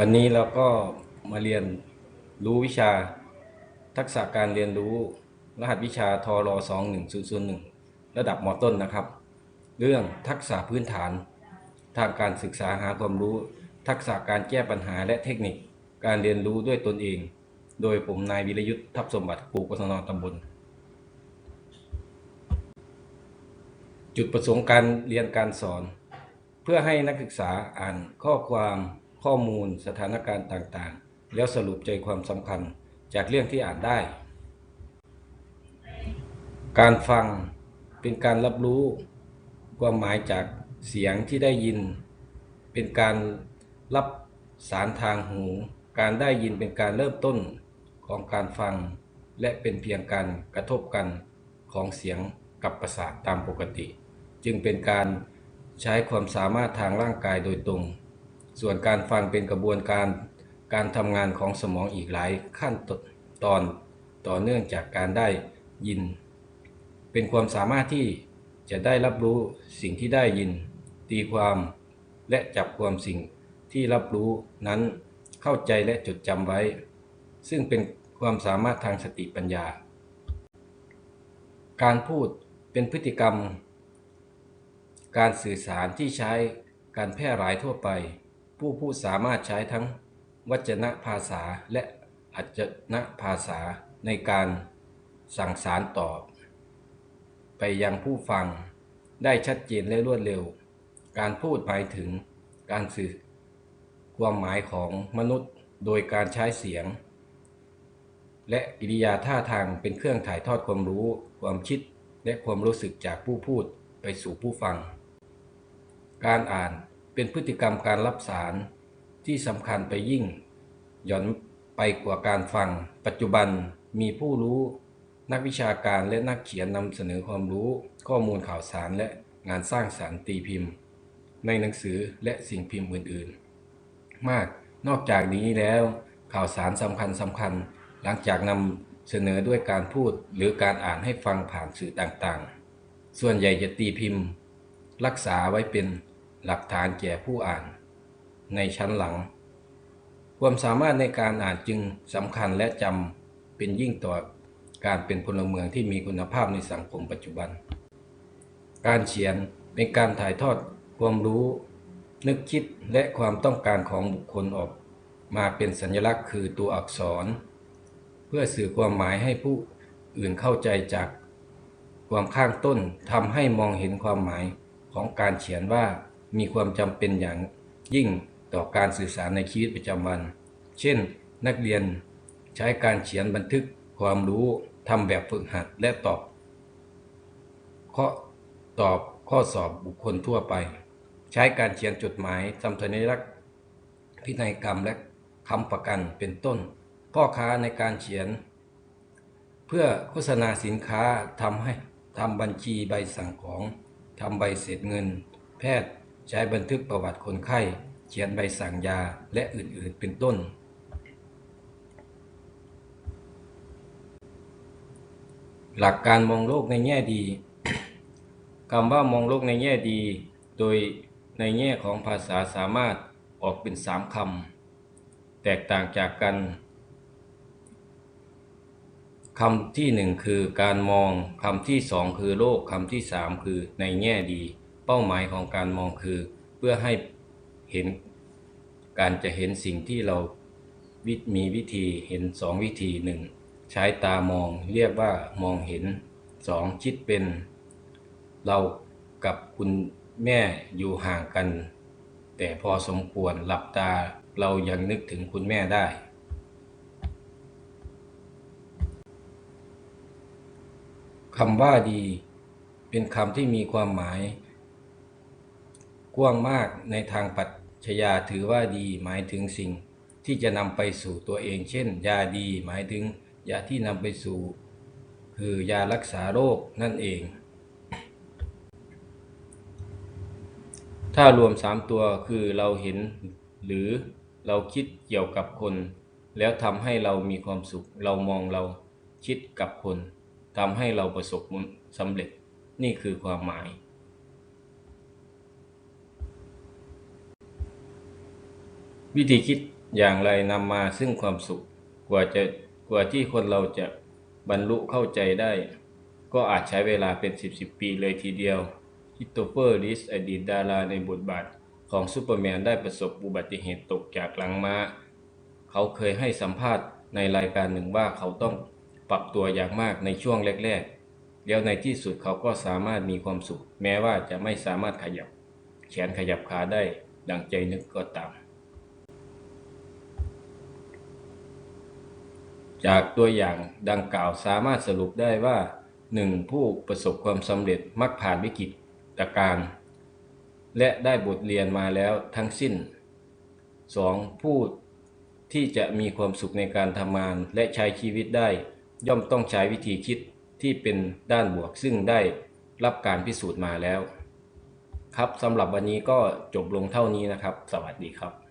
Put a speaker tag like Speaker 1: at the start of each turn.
Speaker 1: วันนี้เราก็มาเรียนรู้วิชาทักษะการเรียนรู้รหัสวิชาทร21001 ระดับมต้นนะครับ เรื่องทักษะพื้นฐาน ทางการศึกษาหาความรู้ ทักษะการแก้ปัญหาและเทคนิคการเรียนรู้ด้วยตนเอง โดยผมนายวิรยุทธ์ทับสมบัติครูกศนตำบล จุดประสงค์การเรียนการสอน เพื่อให้นักศึกษาอ่านข้อความ ข้อมูลสถานการณ์ต่างๆ แล้วสรุปใจความสำคัญจากเรื่องที่อ่านได้ การฟังเป็นการรับรู้ความหมายจากเสียงที่ได้ยิน เป็นการรับสารทางหู การได้ยินเป็นการเริ่มต้นของการฟัง และเป็นเพียงการกระทบกันของเสียงกับประสาทตามปกติ จึงเป็นการใช้ความสามารถทางร่างกายโดยตรง ส่วนการฟังเป็นกระบวนการการทำงานของสมองอีกหลายขั้นตอนต่อเนื่องจากการได้ยิน เป็นความสามารถที่จะได้รับรู้สิ่งที่ได้ยิน ตีความและจับความสิ่งที่รับรู้นั้นเข้าใจและจดจำไว้ ซึ่งเป็นความสามารถทางสติปัญญา การพูดเป็นพฤติกรรม การสื่อสารที่ใช้การแพร่หลายทั่วไป ผู้พูดสามารถใช้ทั้งวจนะภาษาและอัจจนภาษาในการสั่งสารตอบ ไปยังผู้ฟังได้ชัดเจนและรวดเร็ว การพูดหมายถึงการสื่อความหมายของมนุษย์โดยการใช้เสียง และกิริยาท่าทางเป็นเครื่องถ่ายทอดความรู้ ความคิด และความรู้สึกจากผู้พูดไปสู่ผู้ฟัง การอ่าน เป็นพฤติกรรมการรับสารที่สำคัญไปยิ่ง หย่อนไปกว่าการฟัง ปัจจุบันมีผู้รู้นักวิชาการและนักเขียนนำเสนอความรู้ ข้อมูลข่าวสารและงานสร้างสารรค์ตีพิมพ์ ในหนังสือและสิ่งพิมพ์อื่นๆ มากนอกจากนี้แล้วข่าวสารสำคัญสำคัญ หลังจากนำเสนอด้วยการพูดหรือการอ่านให้ฟังผ่านสื่อต่างๆ ส่วนใหญ่จะตีพิมพ์ รักษาไว้เป็น หลักฐานแก่ผู้อ่าน ในชั้นหลัง ความสามารถในการอ่านจึงสำคัญและจำเป็นยิ่งต่อการเป็นพลเมืองที่มีคุณภาพในสังคมปัจจุบัน การเขียนเป็นการถ่ายทอดความรู้ นึกคิดและความต้องการของบุคคลออกมาเป็นสัญลักษณ์คือตัวอักษร เพื่อสื่อความหมายให้ผู้อื่นเข้าใจจากความข้างต้นทำให้มองเห็นความหมายของการเขียนว่า มีความจำเป็นอย่างยิ่งต่อการสื่อสารในชีวิตประจำวัน เช่น นักเรียนใช้การเขียนบันทึกความรู้ทำแบบฝึกหัดและตอบข้อตอบข้อสอบบุคคลทั่วไป ใช้การเขียนจดหมายทำสัญลักษณ์พินัยกรรมและคำประกันเป็นต้น พ่อค้าในการเขียน เพื่อโฆษณาสินค้าทำให้ทำบัญชีใบสั่งของทำใบเสร็จเงิน แพทย์ ใช้บันทึกประวัติคนไข้ เขียนใบสั่งยาและอื่นๆ เป็นต้น หลักการมองโลกในแง่ดีคำว่ามองโลกในแง่ดี โดยในแง่ของภาษาสามารถออกเป็นสามคำแตกต่างจากกันคำที่หนึ่งคือการมองคำที่สองคือโลกคำที่สามคือในแง่ดี เป้าหมายของการมองคือ เพื่อให้เห็นการจะเห็นสิ่งที่เราวิมีวิธีเห็นสองวิธีหนึ่งใช้ตามองเรียกว่ามองเห็นสองคิดเป็น เรากับคุณแม่อยู่ห่างกัน แต่พอสมควรหลับตาเรายังนึกถึงคุณแม่ได้ คำว่าดี เป็นคำที่มีความหมาย กว้างมากในทางปรัชญาถือว่าดีหมายถึงสิ่งที่จะนำไปสู่ตัวเอง เช่น ยาดีหมายถึงยาที่นำไปสู่ คือยารักษาโรคนั่นเอง ถ้ารวมสามตัวคือเราเห็นหรือเราคิดเกี่ยวกับคน แล้วทำให้เรามีความสุข เรามองเราคิดกับคนทำให้เราประสบสำเร็จนี่คือความหมาย วิธีคิดอย่างไรนำมาซึ่งความสุข กว่าจะกว่าที่คนเราจะบรรลุเข้าใจได้ ก็อาจใช้เวลาเป็น 10 10 ปีเลยทีเดียวคริสโตเฟอร์ลิสอดีตดาราในบทบาทของซูเปอร์แมนได้ประสบอุบัติเหตุตกจากหลังม้า เขาเคยให้สัมภาษณ์ในรายการหนึ่งว่าเขาต้องปรับตัวอย่างมากในช่วงแรก ๆ แล้วในที่สุดเขาก็สามารถมีความสุข แม้ว่าจะไม่สามารถขยับ แขนขยับขาได้ ดังใจนึกก็ตาม จากตัวอย่างดังกล่าวสามารถสรุปได้ว่า 1. ผู้ประสบความสำเร็จมักผ่านวิกฤตการณ์และได้บทเรียนมาแล้วทั้งสิ้น 2. ผู้ที่จะมีความสุขในการทำงานและใช้ชีวิตได้ ย่อมต้องใช้วิธีคิดที่เป็นด้านบวกซึ่งได้รับการพิสูจน์มาแล้ว ครับสำหรับวันนี้ก็จบลงเท่านี้นะครับ สวัสดีครับ